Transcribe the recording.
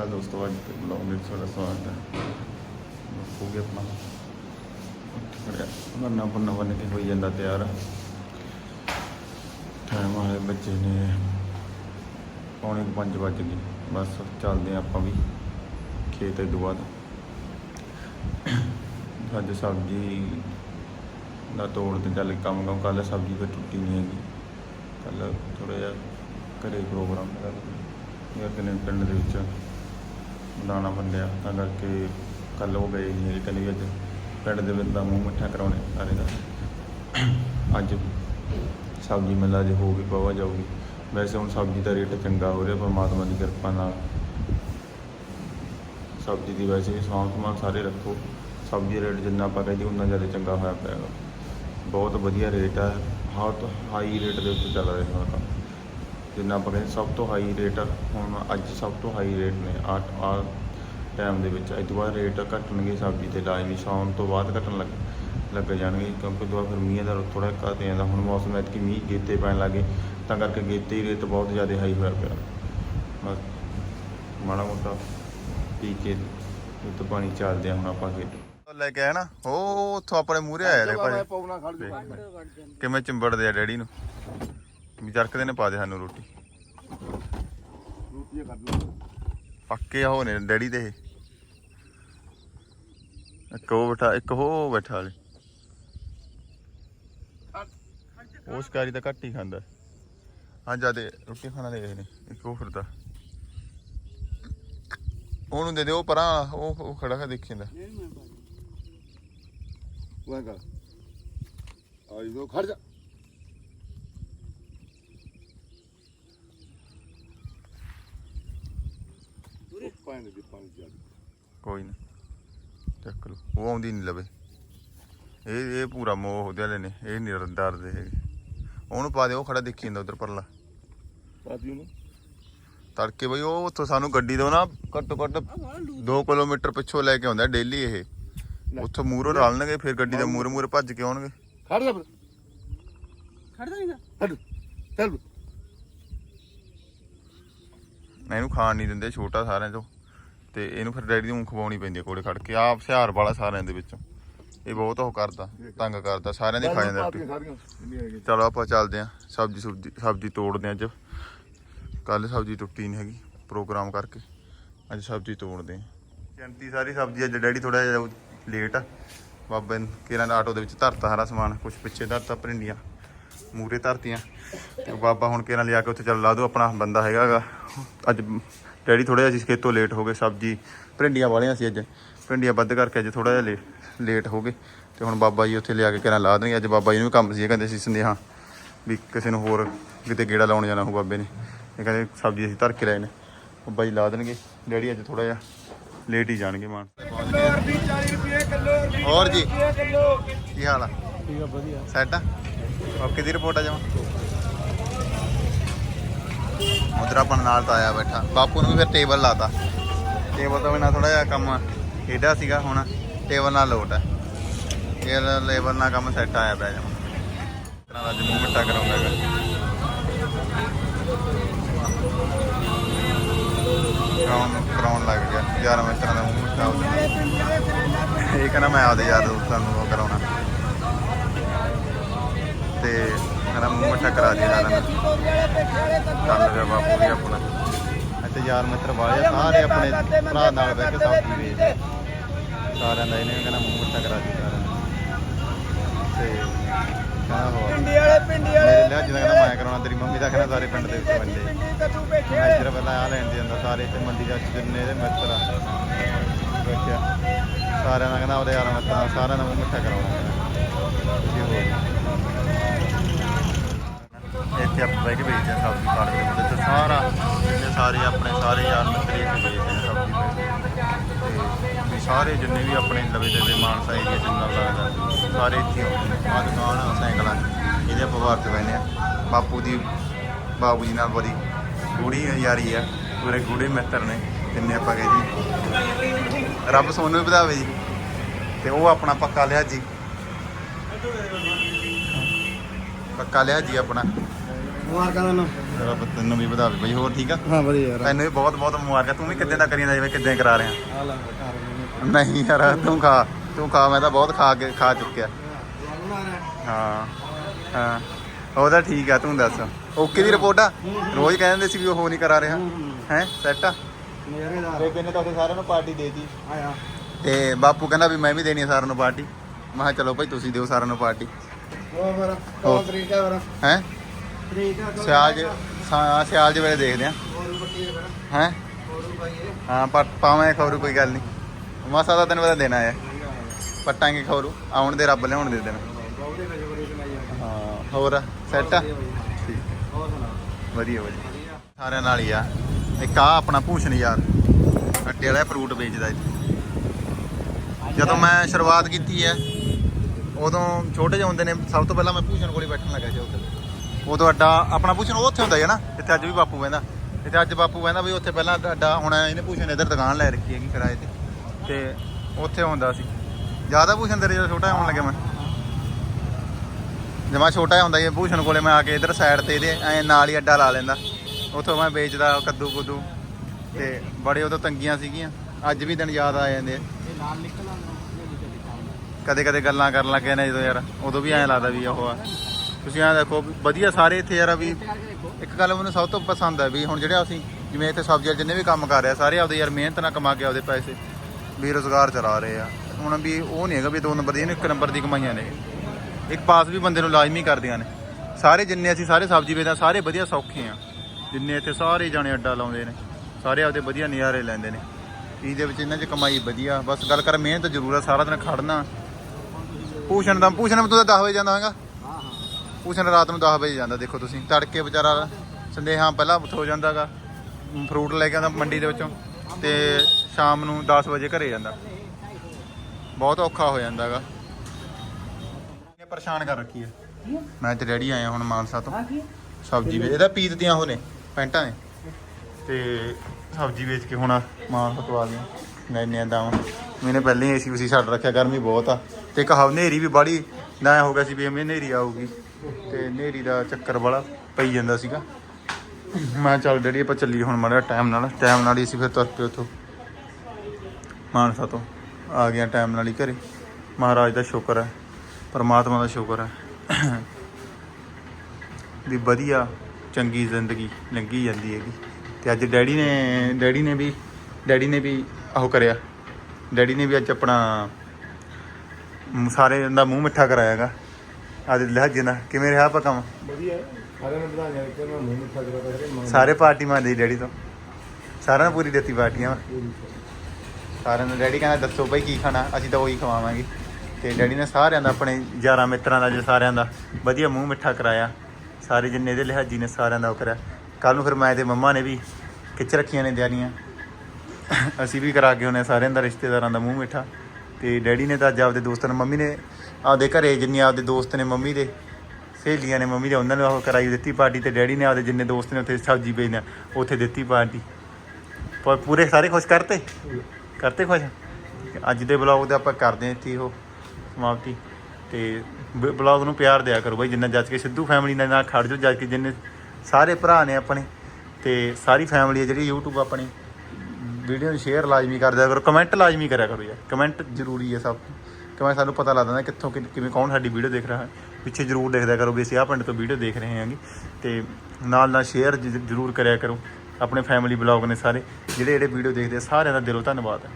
ਅਕਾਲ ਦੋਸਤੋ ਅੱਜ ਦੇ ਬਲੌਗ ਵਿੱਚ ਤੁਹਾਡਾ ਸਵਾਗਤ ਹੈ ਹੋ ਗਿਆ ਆਪਣਾ ਖੜਿਆ ਬੰਨਾ ਬੰਨਾ ਬੰਨ ਕੇ ਹੋਈ ਜਾਂਦਾ ਤਿਆਰ ਟਾਈਮ ਵਾਲੇ ਬੱਚੇ ਨੇ ਪੌਣੇ 5 ਵਜੇ ਗਏ ਬਸ ਚੱਲਦੇ ਹਾਂ ਆਪਾਂ ਵੀ ਖੇਤ ਤੋਂ ਬਾਅਦ ਅੱਜ ਸਬਜ਼ੀ ਦਾ ਤੋੜ ਤੇ ਚੱਲ ਕੰਮ ਕੰਮ ਕੱਲ ਸਬਜ਼ੀ ਫਿਰ ਟੁੱਟੀ ਨਹੀਂ ਹੈਗੀ ਕੱਲ ਥੋੜਾ ਜਿਹਾ ਘਰੇ ਪ੍ਰੋਗਰਾਮ ਕਰ ਯਾਰ ਕਿਨੇ ਪਿੰਡ ਦੇ ਵਿੱਚ ਦਾਣਾ ਵੰਡਿਆ, ਤਾਂ ਕਰਕੇ ਕੱਲ ਉਹ ਗਏ ਨਹੀਂ ਕਲੀ ਅੱਜ ਪਿੰਡ ਦੇ ਵਿੱਚ ਦਾ ਮੂੰਹ ਮਿੱਠਾ ਕਰਾਉਣੇ ਸਾਰੇ ਦਾ। ਅੱਜ ਸਬਜ਼ੀ ਮਿਲਾ ਜੇ ਹੋ ਗਈ ਪਵਾ ਜਾਊਗੀ। ਵੈਸੇ ਹੁਣ ਸਬਜ਼ੀ ਦਾ ਰੇਟ ਚੰਗਾ ਹੋ ਰਿਹਾ, ਪਰਮਾਤਮਾ ਦੀ ਕਿਰਪਾ ਨਾਲ। ਸਬਜ਼ੀ ਦੀ ਵੈਸੇ ਵੀ ਸਮਾਨ ਸਮਾਨ ਸਾਰੇ ਰੱਖੋ। ਸਬਜ਼ੀ ਦਾ ਰੇਟ ਜਿੰਨਾ ਆਪਾਂ ਕਹਿੰਦੇ ਉਨਾ ਜ਼ਿਆਦਾ ਚੰਗਾ ਹੋਇਆ ਪਿਆ ਬਹੁਤ ਵਧੀਆ ਰੇਟ ਆ ਬਹੁਤ ਹਾਈ ਰੇਟ ਦੇ ਉੱਤੇ ਚੱਲ ਰਿਹਾ ਹੈ ਜਿੰਨਾ ਆਪਾਂ ਕਹਿੰਦੇ ਸਭ ਤੋਂ ਹਾਈ ਰੇਟ ਹੁਣ ਅੱਜ ਸਭ ਤੋਂ ਹਾਈ ਰੇਟ ਨੇ ਆ ਆ ਟਾਈਮ ਦੇ ਵਿੱਚ ਅੱਜ ਤੋਂ ਬਾਅਦ ਰੇਟ ਘਟਣਗੇ ਸਬਜ਼ੀ ਤੇ ਲਾਜ਼ਮੀ ਸ਼ਾਮ ਤੋਂ ਬਾਅਦ ਘਟਣ ਲੱਗ ਲੱਗ ਜਾਣਗੇ ਕਿਉਂਕਿ ਦੁਆ ਫਿਰ ਮੀਂਹ ਦਾ ਥੋੜਾ ਘੱਟ ਜਾਂਦਾ। ਹੁਣ ਮੌਸਮ ਐਤਕੀ ਮੀਂਹ ਗੇਤੇ ਪੈਣ ਲੱਗੇ ਤਾਂ ਕਰਕੇ ਗੇਤੇ ਹੀ ਰੇਟ ਬਹੁਤ ਜ਼ਿਆਦਾ ਹਾਈ ਹੋਇਆ ਪਿਆ। ਬਸ ਮਾੜਾ ਮੋਟਾ ਪੀ ਕੇ ਦੁੱਧ ਪਾਣੀ ਚੱਲਦੇ ਆ ਹੁਣ ਆਪਾਂ ਖੇਤ ਲੈ ਕੇ ਆਇਆ ਨਾ ਉਹ ਉੱਥੋਂ ਆਪਣੇ ਮੂਹਰੇ ਆਇਆ ਨੇ ਭਾਜੀ। ਕਿਵੇਂ ਚਿੰਬੜਦੇ ਆ ਡੈਡੀ ਨੂੰ? ਵੀ ਚਰਕਦੇ ਨੇ ਪਾ ਦੇ ਸਾਨੂੰ ਰੋਟੀ। ਰੋਟੀ ਕੱਢ ਲਓ ਪੱਕੇ ਆ ਨੇ ਡੈਡੀ ਦੇ ਇੱਕ ਉਹ ਬੈਠਾ, ਇੱਕ ਉਹ ਬੈਠਾ ਵਾਲੇ ਉਹ ਸ਼ਿਕਾਰੀ ਤਾਂ ਘੱਟ ਹੀ ਖਾਂਦਾ। ਹਾਂ ਜਿਆਦੇ ਰੋਟੀ ਖਾਣਾ ਦੇ ਨੇ ਇੱਕ ਉਹ ਫਿਰਦਾ। ਉਹਨੂੰ ਦੇ ਦੇ, ਉਹ ਪਰਾਂ, ਉਹ ਉਹ ਖੜਾ ਖਾ ਦੇਖੀ ਜਾਂਦਾ। ਉਹ ਕਰ ਆ ਜੋ ਖੜ ਜਾ ਉਹ ਪਾਣੀ ਦੇ ਪਾਣੀ ਜਾ ਕੋਈ ਨਾ ਚੱਕ ਲਓ। ਉਹ ਆਉਂਦੀ ਨਹੀਂ ਲਵੇ। ਇਹ ਇਹ ਪੂਰਾ ਮੋਹ ਉਹਦੇ ਵਾਲੇ ਨੇ ਇਹ ਨਹੀਂ ਡਰਦੇ ਹੈਗੇ। ਉਹਨੂੰ ਪਾ ਦੇ ਉਹ ਖੜਾ ਦੇਖੀ ਜਾਂਦਾ ਉਧਰ ਪਰਲਾ। ਨੂੰ। ਤੜਕੇ ਬਈ ਉਹ ਉੱਥੋਂ ਸਾਨੂੰ ਗੱਡੀ ਤੋਂ ਨਾ ਘੱਟੋ ਘੱਟ 2 ਕਿਲੋਮੀਟਰ ਪਿੱਛੋਂ ਲੈ ਕੇ ਆਉਂਦਾ ਡੇਲੀ ਇਹ। ਉੱਥੋਂ ਮੂਹਰੋਂ ਰਲਣਗੇ ਫਿਰ ਗੱਡੀ ਦੇ ਮੂਹਰੇ ਮੂਹਰੇ ਭੱਜ ਕੇ ਆਉਣਗੇ। ਖੜ ਜਾ ਫਿਰ। ਖੜਦਾ ਨਹੀਂਗਾ ਹਟ ਚੱਲ ਨਾ ਇਹਨੂੰ ਖਾਣ ਨਹੀਂ ਦਿੰਦੇ ਛੋਟਾ ਸਾਰਿਆਂ ਚੋਂ। ਤੇ ਇਹਨੂੰ ਫਿਰ ਡੈਡੀ ਨੂੰ ਖਵਾਉਣੀ ਪੈਂਦੀ ਹੈ ਕੋਲੇ ਖੜ ਕੇ। ਆਪ ਹੁਸ਼ਿਆਰ ਵਾਲਾ ਸਾਰਿਆਂ ਦੇ ਵਿੱਚੋਂ। ਇਹ ਬਹੁਤ ਉਹ ਕਰਦਾ ਤੰਗ ਕਰਦਾ ਸਾਰਿਆਂ ਦੀ ਖਾ ਜਾਂਦਾ। ਰੋਟੀ ਚਲੋ ਆਪਾਂ ਚੱਲਦੇ ਆਂ। ਸਬਜੀ ਸੁਬਜੀ ਸਬਜੀ ਤੋੜਦੇ ਆਂ ਅੱਜ। ਕੱਲ ਸਬਜੀ ਟੁੱਟੀ ਨਹੀਂ ਹੈਗੀ ਪ੍ਰੋਗਰਾਮ ਕਰਕੇ। ਅੱਜ ਸਬਜੀ ਤੋੜਦੇ ਆਂ। ਜੰਤੀ ਸਾਰੀ ਸਬਜੀ ਅੱਜ ਡੈਡੀ ਥੋੜਾ ਜਿਹਾ ਲੇਟ ਆ। ਬਾਬੇ ਨੇ ਕਿਰਾਂ ਦਾ ਆਟੋ ਦੇ ਵਿੱਚ ਧਰਤਾ ਸਾਰਾ ਸਮਾਨ ਕੁਝ ਪਿੱਛੇ ਧਰਤਾ ਭਰਿੰਡੀਆਂ ਮੂਰੇ ਧਰਤੀਆਂ। ਤੇ ਬਾਬਾ ਹੁਣ ਕਿਰਾਂ ਲਿਆ ਕੇ ਉੱਥੇ ਚੱਲ ਲਾ ਦੋ ਆਪਣਾ ਬੰਦਾ ਹੈਗਾਗਾ। ਅੱਜ ਡੈਡੀ ਥੋੜਾ ਜਿਹਾ ਅਸੀਂ ਖੇਤੋਂ ਲੇਟ ਹੋ ਗਏ ਸਬਜੀ ਭਰਿੰਡੀਆਂ ਵਾਲੀਆਂ ਸੀ ਅੱਜ। ਭਰਿੰਡੀਆਂ ਵੱਧ ਕਰਕੇ ਅੱਜ ਥੋੜਾ ਜਿਹਾ ਲੇਟ ਲੇਟ ਹੋ ਗਏ। ਤੇ ਹੁਣ ਬਾਬਾ ਜੀ ਉੱਥੇ ਲਿਆ ਕੇ ਕਿਰਾਂ ਲਾ ਦੇਣਗੇ। ਅੱਜ ਬਾਬਾ ਜੀ ਨੂੰ ਵੀ ਕੰਮ ਸੀ ਕਹਿੰਦੇ ਸੀ ਸੰਦੇਹਾ ਵੀ ਕਿਸੇ ਨੂੰ ਹੋਰ ਕਿਤੇ ਗੇੜਾ ਲਾਉਣ ਜਾਣਾ ਹੋ ਬਾਬੇ ਨੇ। ਇਹ ਕਹਿੰਦੇ ਸਬਜ਼ੀ ਅਸੀਂ ਧਰ ਕੇ ਲਾਏ ਨੇ। ਬਾਬਾ ਜੀ ਲਾ ਦੇਣਗੇ। ਡੈਡੀ ਅੱਜ ਥੋੜਾ ਜਿਹਾ ਲੇਟ ਹੀ ਜਾਣਗੇ ਮਾਨ। ਕਿਲੋ ਅਰਬੀ 40 ਰੁਪਏ ਕਿਲੋ ਹੋਰ ਜੀ ਕੀ ਹਾਲ ਆ? ਠੀਕ ਆ ਵਧੀਆ। ਸੈਟ ਆ? ਓਕੇ ਦੀ ਰਿਪੋਰਟ ਆ ਜਾਵਾਂ ਉਧਰ ਆਪਾਂ ਨਾਲ ਤਾਂ ਆਇਆ ਬੈਠਾ। ਬਾਪੂ ਨੂੰ ਵੀ ਫਿਰ ਟੇਬਲ ਲਾਤਾ। ਟੇਬਲ ਤੋਂ ਬਿਨਾ ਥੋੜਾ ਜਿਹਾ ਕੰਮ ਏਡਾ ਸੀਗਾ, ਹੁਣ ਟੇਬਲ ਨਾਲ ਲੋਟ ਹੈ ਇਹ ਲੇਬਲ ਨਾਲ ਕੰਮ ਸੈੱਟ ਆਇਆ ਪਿਆ ਜਮਾ। ਤਰ੍ਹਾਂ ਦਾ ਜਮੂ ਮਿੱਟਾ ਕਰਾਉਂਗਾ ਹੈਗਾ। ਕਰਾਉਣ ਕਰਾਉਣ ਲੱਗ ਗਿਆ। ਯਾਰ ਮੈਂ ਤਰ੍ਹਾਂ ਦਾ ਮੂੰਹ ਮਿੱਠਾ ਹੋ ਇਹ ਕਹਿੰਦਾ ਮੈਂ ਆਪਦੇ ਯਾਰ ਦੋਸਤਾਂ ਨੂੰ ਉਹ ਕਰਾਉਣਾ ਤੇ ਕਹਿੰਦਾ ਮੂੰਹ ਮਿੱਠਾ ਕਰਾ ਦੇ ਸਾਰਿਆਂ ਦਾ ਚੱਲ ਰਿਹਾ ਬਾਪੂ ਵੀ ਆਪਣਾ। ਇੱਥੇ ਯਾਰ ਮਿੱਤਰ ਵਾਲੇ ਸਾਰੇ ਆਪਣੇ ਭਰਾ ਨਾਲ ਬਹਿ ਕੇ ਸਬਜ਼ੀ ਵੇਚਦੇ ਸਾਰਿਆਂ ਦਾ ਇਹਨੇ ਕਹਿੰਦਾ ਮੂੰਹ ਮਿੱਠਾ ਕਰਾ ਦੇ ਸਾਰਿਆਂ ਦਾ। ਤੇ ਪਿੰਡੀ ਵਾਲੇ ਪਿੰਡੀ ਮੇਰੇ ਲਿਆ ਜਿਹਦਾ ਕਹਿੰਦਾ ਮੈਂ ਕਰਾਉਣਾ ਤੇਰੀ ਮੰਮੀ ਦਾ ਕਹਿੰਦਾ ਸਾਰੇ ਪਿੰਡ ਦੇ ਵਿੱਚ ਬੰਦੇ ਪਿੰਡੀ ਕੱਟੂ ਬੈਠੇ ਮੈਂ ਇੱਧਰ ਪਹਿਲਾਂ ਆ ਲੈਣ ਦੇ ਜਾਂਦਾ ਸਾਰੇ ਤੇ ਮੰਡੀ ਦਾ ਜਿੰਨੇ ਦੇ ਮਿੱਤਰ ਆ। ਵੇਖਿਆ ਸਾਰਿਆਂ ਦਾ ਕਹਿੰਦਾ ਉਹਦੇ ਯਾਰ ਮਿੱਤਰਾਂ ਸਾਰਿਆਂ ਦਾ ਮੂੰਹ ਮਿੱਠਾ ਕਰਾਉਣਾ। ਜੀ ਹੋਰ। ਇੱਥੇ ਆਪਾਂ ਬਹਿ ਕੇ ਵੇਚਦੇ ਹਾਂ ਸਬਜ਼ੀ ਪਾੜ ਦੇ ਵਿੱਚ। ਤੇ ਸਾਰਾ ਜਿੰਨੇ ਸਾਰੇ ਆਪਣੇ ਸਾਰੇ ਯਾਰ ਮਿੱਤਰ ਇੱਥੇ ਵੇਚਦੇ ਨੇ ਸਬਜ਼ੀ ਤੇ ਸਾਰੇ ਜਿੰਨੇ ਵੀ ਆਪਣੇ ਲਵੇ ਦੇ ਮਾਨਸਾ ਏਰੀਆ ਜਿੰਨਾ ਲੱਗਦਾ ਸਾਰੇ ਇੱਥੇ ਆਉਂਦੇ ਦੁਕਾਨ ਆ, ਸਾਈਕਲਾਂ ਇਹਦੇ ਆਪਾਂ ਬਾਹਰ ਤੇ ਆ। ਬਾਪੂ ਦੀ ਬਾਬੂ ਜੀ ਨਾਲ ਬੜੀ ਗੂੜੀ ਯਾਰੀ ਆ। ਪੂਰੇ ਗੂੜੇ ਮਿੱਤਰ ਨੇ ਕਿੰਨੇ ਆਪਾਂ ਕਹੇ ਜੀ। ਰੱਬ ਸੋਨੂੰ ਵੀ ਵਧਾਵੇ ਜੀ। ਤੇ ਉਹ ਆਪਣਾ ਪੱਕਾ ਲਿਆ ਜੀ। ਪੱਕਾ ਲਿਆ ਜੀ ਆਪਣਾ। ਮੁਬਾਰਕਾਂ ਤੁਹਾਨੂੰ ਪੁੱਤ ਤੈਨੂੰ ਵੀ ਵਧਾਵੇ ਬਈ ਹੋਰ ਠੀਕ ਆ? ਹਾਂ ਵਧੀਆ ਯਾਰ। ਤੈਨੂੰ ਵੀ ਬਹੁਤ ਬਹੁਤ ਮੁਬਾਰਕਾਂ ਤੂੰ ਵੀ ਕਿੱਦਾਂ ਦਾ ਕਰੀ ਜਾਂਦਾ ਜਿਵੇਂ ਕਿੱਦਾਂ ਕਰਾ ਰਿਹਾ? ਆ ਲਾ ਘਰ ਨਹੀਂ ਯਾਰ ਤੂੰ ਖਾ ਤੂੰ ਖਾ ਮੈਂ ਤਾਂ ਬਹੁਤ ਖਾ ਕੇ ਖਾ ਚੁੱਕਿਆ। ਹਾਂ ਹਾਂ। ਉਹਦਾ ਠੀਕ ਆ ਤੂੰ ਦੱਸ। ਓਕੇ ਦੀ ਰਿਪੋਰਟ ਆ? ਰੋਜ਼ ਕਹਿੰਦੇ ਸੀ ਵੀ ਉਹ ਨਹੀਂ ਕਰਾ ਰਿਹਾ। ਹੈ ਸੈੱਟ ਆ? ਨੇ ਤਾਂ ਉੱਥੇ ਸਾਰਿਆਂ ਨੂੰ ਪਾਰਟੀ ਦੇਤੀ। ਆਇਆ। ਤੇ ਬਾਪੂ ਕਹਿੰਦਾ ਵੀ ਮੈਂ ਵੀ ਦੇਣੀ ਆ ਸਾਰਿਆਂ ਨੂੰ ਪਾਰਟੀ। ਮੈਂ ਕਿਹਾ ਚਲੋ ਭਾਈ ਤੁਸੀਂ ਦਿਓ ਸਾਰਿਆਂ ਨੂੰ ਪਾਰਟੀ। ਹੋਰ। ਕੋ ਤਰੀਕਾ ਫਿਰ? ਹੈ? ਸਿਆਲ ਜ ਸਿਆਲ ਦੇ ਵੇਲੇ ਦੇਖਦੇ ਆ। ਹੋਰ ਹੈ? ਹਾਂ, ਪਰ ਪਾਵਾਂ ਖਬਰੂ ਕੋਈ ਗੱਲ ਨਹੀਂ ਮਸਾ ਦਾ ਤੈਨੂੰ ਪਤਾ ਦੇਣਾ ਹੈ ਪੱਟਾਂਗੇ ਖਬਰੂ। ਆਉਣ ਦੇ ਰੱਬ ਲਿਆਉਣ ਦੇ ਦੇਣਾ। ਹਾਂ, ਹੋਰ? ਸੈੱਟ ਆ? ਵਧੀਆ ਵਧੀਆ। ਠੀਕ। ਵਧੀਆ ਵਧੀਆ। ਸਾਰਿਆਂ ਨਾਲ ਹੀ ਆ। ਇੱਕ ਆ ਆਪਣਾ ਭੂਸ਼ਣ ਯਾਰ। ਅੱਡੇ ਵਾਲਾ ਫਰੂਟ ਵੇਚਦਾ ਇੱਥੇ। ਜਦੋਂ ਮੈਂ ਸ਼ੁਰੂਆਤ ਕੀਤੀ ਹੈ, ਉਦੋਂ ਛੋਟੇ ਜਿਹੇ ਹੁੰਦੇ ਨੇ, ਸਭ ਤੋਂ ਪਹਿਲਾਂ ਮੈਂ ਭੂਸ਼ਣ ਕੋਲੇ ਬੈਠਣ ਲੱਗਾ ਸੀ ਉੱਥੇ। ਉਦੋਂ ਅੱਡਾ ਆਪਣਾ ਭੂਸ਼ਣ ਉਹ ਉੱਥੇ ਹੁੰਦਾ ਹੈ ਨਾ, ਜਿੱਥੇ ਅੱਜ ਵੀ ਬਾਪੂ ਕਹਿੰਦਾ ਜਿੱਥੇ ਅੱਜ ਬਾਪੂ ਕਹਿੰਦਾ ਵੀ ਉੱਥੇ ਪਹਿਲਾਂ ਅੱਡਾ ਹੁਣ ਇਹਨੇ ਭੂਸ਼ਣ ਇੱਧਰ ਦੁਕਾਨ ਲੈ ਰੱਖੀ ਹੈਗੀ ਕਿਰਾਏ ਤੇ। ਤੇ ਉੱਥੇ ਹੁੰਦਾ ਸੀ। ਜ਼ਿਆਦਾ ਭੂਸ਼ਣ ਤੇਰੇ ਜਦੋਂ ਛੋਟਾ ਹੋਣ ਲੱਗਿਆ ਮੈਂ। ਜਮਾ ਛੋਟਾ ਹੁੰਦਾ ਸੀ ਭੂਸ਼ਣ ਕੋਲੇ ਮੈਂ ਆ ਕੇ ਇੱਧਰ ਸਾਈਡ ਤੇ ਇਹਦੇ ਐ ਨਾਲ ਹੀ ਅੱਡਾ ਲਾ ਲੈਂਦਾ। ਉੱਥੋਂ ਮੈਂ ਵੇਚਦਾ ਕੱਦੂ ਕੁੱਦੂ ਤੇ ਬੜੇ ਉਦੋਂ ਤੰਗੀਆਂ ਸੀਗੀਆਂ। ਅੱਜ ਵੀ ਦਿਨ ਯਾਦ ਆ ਜਾਂਦੇ ਆ। ਕਦੇ ਕਦੇ ਗੱਲਾਂ ਕਰਨ ਲੱਗੇ ਨੇ ਜਦੋਂ ਯਾਰ, ਉਦੋਂ ਵੀ ਐਂ ਲੱਗਦਾ ਵੀ ਉਹ ਆ। ਤੁਸੀਂ ਐਂ ਦੇਖੋ ਵਧੀਆ ਸਾਰੇ ਇੱਥੇ ਯਾਰ ਵੀ ਇੱਕ ਗੱਲ ਮੈਨੂੰ ਸਭ ਤੋਂ ਪਸੰਦ ਹੈ ਵੀ ਹੁਣ ਜਿਹੜੇ ਅਸੀਂ ਜਿਵੇਂ ਇੱਥੇ ਸਬਜ਼ੀਆਂ ਜਿੰਨੇ ਵੀ ਕੰਮ ਕਰ ਰਹੇ ਆ ਸਾਰੇ ਆਪਦੇ ਯਾਰ ਮਿਹਨਤ ਨਾਲ ਕਮਾ ਕੇ ਆਪਦੇ ਪੈਸੇ ਵੀ ਰੋਜ਼ਗਾਰ ਚਲਾ ਰਹੇ ਆ। ਹੁਣ ਵੀ ਉਹ ਨਹੀਂ ਹੈਗਾ ਵੀ ਦੋ ਨੰਬਰ ਦੀ ਇਹਨੇ ਇੱਕ ਨੰਬਰ ਦੀ ਕਮਾਈਆਂ ਨੇ। ਇੱਕ ਪਾਸ ਵੀ ਬੰਦੇ ਨੂੰ ਲਾਜ਼ਮੀ ਕਰਦੀਆਂ ਨੇ। ਸਾਰੇ ਜਿੰਨੇ ਅਸੀਂ ਸਾਰੇ ਸਬਜ਼ੀ ਵੇਚਦੇ ਸਾਰੇ ਵਧੀਆ ਸੌਖੇ ਆ। ਜਿੰਨੇ ਇੱਥੇ ਸਾਰੇ ਜਾਣੇ ਅੱਡਾ ਲਾਉਂਦੇ ਨੇ ਸਾਰੇ ਆਪਦੇ ਵਧੀਆ ਨਜ਼ਾਰੇ ਲੈਂਦੇ ਨੇ। ਇਹਦੇ ਵਿੱਚ ਇਹਨਾਂ 'ਚ ਕਮਾਈ ਵਧੀਆ ਬਸ ਗੱਲ ਕਰ ਮਿਹਨਤ ਜ਼ਰੂਰ ਆ ਸਾਰਾ ਦਿਨ ਖੜਨਾ। ਪੂਛਣ ਦਾ ਪੂਛਣ ਤੂੰ ਤਾਂ 10 ਵਜੇ ਜਾਂਦਾ ਹੋਵੇਗਾ ਹਾਂ ਹਾਂ ਰਾਤ ਨੂੰ 10 ਵਜੇ ਜਾਂਦਾ, ਦੇਖੋ ਤੁਸੀਂ। ਤੜਕੇ ਵਿਚਾਰਾ ਸੰਦੇਹਾ ਪਹਿਲਾਂ ਉੱਠੋ ਜਾਂਦਾਗਾ ਫਰੂਟ ਲੈ ਕੇ ਆਉਂਦਾ ਮੰਡੀ ਦੇ ਵਿੱਚੋਂ ਤੇ ਸ਼ਾਮ ਨੂੰ 10 ਵਜੇ ਘਰੇ ਜਾਂਦਾ। ਬਹੁਤ ਔਖਾ ਹੋ ਜਾਂਦਾਗਾ। ਇਹ ਪਰੇਸ਼ਾਨ ਕਰ ਰੱਖੀ ਹੈ। ਮੈਂ ਤੇ ਡੈਡੀ ਆਇਆ ਹੁਣ ਮਾਨਸਾ ਤੋਂ। ਸਬਜ਼ੀ ਵੇਚ ਇਹਦਾ ਪੀਤ ਦੀਆਂ ਉਹ ਨੇ, ਪੈਂਟਾਂ ਨੇ। ਤੇ ਸਬਜ਼ੀ ਵੇਚ ਕੇ ਹੁਣ ਮਾਂ ਪਕਵਾ ਦੀਆਂ ਲੈਣੇ ਦਾਮ ਮੈਨੇ ਪਹਿਲੇ ਹੀ ਏਸੀ ਉਸੀ ਛੱਡ ਰੱਖਿਆ, ਗਰਮੀ ਬਹੁਤ ਆ। ਤੇ ਇੱਕ ਹਨੇਰੀ ਵੀ ਬੜੀ ਨਾ ਹੋ ਗਿਆ ਸੀ ਵੀ ਹਨੇਰੀ ਆਊਗੀ। ਤੇ ਨੇਰੀ ਦਾ ਚੱਕਰ ਵਾਲਾ ਪਈ ਜਾਂਦਾ ਸੀਗਾ। ਮੈਂ ਚੱਲ ਡੈਡੀ ਆਪਾਂ ਚੱਲੀ ਹੁਣ ਮਾੜਾ ਟਾਈਮ ਨਾਲ ਟਾਈਮ ਨਾਲ ਹੀ ਅਸੀਂ ਫਿਰ ਤੁਰ ਪਏ ਉੱਥੋਂ। ਮਾਨਸਾ ਤੋਂ ਆ ਗਿਆ ਟਾਈਮ ਨਾਲ ਹੀ ਘਰੇ। ਮਹਾਰਾਜ ਦਾ ਸ਼ੁਕਰ ਹੈ, ਪਰਮਾਤਮਾ ਦਾ ਸ਼ੁਕਰ ਹੈ। ਵੀ ਵਧੀਆ ਚੰਗੀ ਜ਼ਿੰਦਗੀ ਲੰਘੀ ਜਾਂਦੀ ਹੈਗੀ। ਤੇ ਅੱਜ ਡੈਡੀ ਨੇ ਡੈਡੀ ਨੇ ਵੀ, ਡੈਡੀ ਨੇ ਵੀ ਉਹ ਕਰਿਆ। ਡੈਡੀ ਨੇ ਵੀ ਅੱਜ ਆਪਣਾ ਸਾਰੇ ਦਾ ਮੂੰਹ ਮਿੱਠਾ ਕਰਾਇਆਗਾ। ਅੱਜ ਲਹਿਜੇ ਨਾਲ। ਕਿਵੇਂ ਰਿਹਾ ਆਪਾਂ ਕੰਮ? ਵਧੀਆ। ਸਾਰੇ ਨੂੰ ਵਧਾਈਆਂ ਕਿ ਮੈਂ ਮੂੰਹ ਮਿੱਠਾ ਕਰਾ ਕਰੇ ਮੰਗ ਸਾਰੇ ਪਾਰਟੀ ਮੰਨਦੇ ਡੈਡੀ ਤੋਂ? ਸਾਰਿਆਂ ਨੂੰ ਪੂਰੀ ਦਿੱਤੀ ਪਾਰਟੀਆਂ। ਸਾਰਿਆਂ ਨੂੰ ਡੈਡੀ ਕਹਿੰਦਾ ਦੱਸੋ ਭਾਈ ਕੀ ਖਾਣਾ? ਅਸੀਂ ਤਾਂ ਉਹੀ ਖਵਾਵਾਂਗੇ। ਤੇ ਡੈਡੀ ਨੇ ਸਾਰਿਆਂ ਦਾ ਆਪਣੇ ਯਾਰਾਂ ਮਿੱਤਰਾਂ ਦਾ ਜੇ ਸਾਰਿਆਂ ਦਾ ਵਧੀਆ ਮੂੰਹ ਮਿੱਠਾ ਕਰਾਇਆ। ਸਾਰੇ ਜਿੰਨੇ ਦੇ ਲਿਹਾਜੀ ਨੇ ਸਾਰਿਆਂ ਦਾ ਉਹ ਕਰਿਆ। ਕੱਲ ਨੂੰ ਫਿਰ ਮੈਂ ਤੇ ਮੰਮਾ ਨੇ ਵੀ ਖਿੱਚ ਰੱਖੀਆਂ ਨੇ ਤਿਆਰੀਆਂ। ਅਸੀਂ ਵੀ ਕਰਾ ਕੇ ਉਹਨੇ ਸਾਰਿਆਂ ਦਾ ਰਿਸ਼ਤੇਦਾਰਾਂ ਦਾ ਮੂੰਹ ਮਿੱਠਾ। ਤੇ ਡੈਡੀ ਨੇ ਤਾਂ ਅੱਜ ਆਪਦੇ ਦੋਸਤਾਂ ਨੂੰ ਮੰਮੀ ਨੇ ਆਪਦੇ ਘਰੇ ਜਿੰਨੇ ਆਪਦੇ ਦੋਸਤ ਨੇ ਮੰਮੀ ਦੇ, ਸਹੇਲੀਆਂ ਨੇ ਮੰਮੀ ਦੇ, ਉਹਨਾਂ ਨੂੰ ਉਹ ਕਰਾਈ ਦਿੱਤੀ ਪਾਰਟੀ ਤੇ ਡੈਡੀ ਨੇ ਆਪਦੇ ਜਿੰਨੇ ਦੋਸਤ ਨੇ ਉੱਥੇ ਸਬਜ਼ੀ ਵੇਚਦੇ ਉੱਥੇ ਦਿੱਤੀ ਪਾਰਟੀ। ਪਰ ਪੂਰੇ ਸਾਰੇ ਖੁਸ਼ ਕਰਤੇ? ਕਰਤੇ ਖੁਸ਼? ਅੱਜ ਦੇ ਬਲੌਗ ਦੇ ਆਪਾਂ ਕਰਦੇ ਹਾਂ ਇੱਥੇ ਉਹ ਸਮਾਪਤੀ। ਤੇ ਬਲੌਗ ਨੂੰ ਪਿਆਰ ਦਿਆ ਕਰੋ ਬਾਈ, ਜਿੰਨਾ ਜੱਜ ਕੇ ਸਿੱਧੂ ਫੈਮਿਲੀ ਨਾਲ ਨਾਲ ਖੜ ਜਾਓ, ਜੱਜ ਕੇ ਜਿੰਨੇ ਸਾਰੇ ਭਰਾ ਨੇ ਆਪਣੇ, ਤੇ ਸਾਰੀ ਫੈਮਿਲੀ ਹੈ ਜਿਹੜੀ YouTube ਆਪਣੀ। ਵੀਡੀਓ ਨੂੰ ਸ਼ੇਅਰ ਲਾਜ਼ਮੀ ਕਰ ਦਿਆ ਕਰੋ ਕਮੈਂਟ ਲਾਜ਼ਮੀ ਕਰਿਆ ਕਰੋ ਯਾਰ ਕਮੈਂਟ ਜ਼ਰੂਰੀ ਹੈ ਸਭ ਤੋਂ। ਕਿਵੇਂ ਸਾਨੂੰ ਪਤਾ ਲੱਗਦਾ ਨਾ ਕਿੱਥੋਂ ਕਿ- ਕਿਵੇਂ ਕੌਣ ਸਾਡੀ ਵੀਡੀਓ ਦੇਖ ਰਿਹਾ ਹੈ। ਪਿੱਛੇ ਜ਼ਰੂਰ ਦੇਖਦਾ ਕਰੋ ਵੀ ਅਸੀਂ ਆਹ ਪਿੰਡ ਤੋਂ ਵੀਡੀਓ ਦੇਖ ਰਹੇ ਹਾਂਗੇ। ਤੇ ਨਾਲ ਨਾਲ ਸ਼ੇਅਰ ਜ਼ਰੂਰ ਕਰਿਆ ਕਰੋ। ਆਪਣੇ ਫੈਮਿਲੀ ਬਲੌਗ ਨੇ ਸਾਰੇ ਜਿਹੜੇ ਜਿਹੜੇ ਵੀਡੀਓ ਦੇਖਦੇ ਆ, ਸਾਰਿਆਂ ਦਾ ਦਿਲੋਂ ਧੰਨਵਾਦ ਹੈ।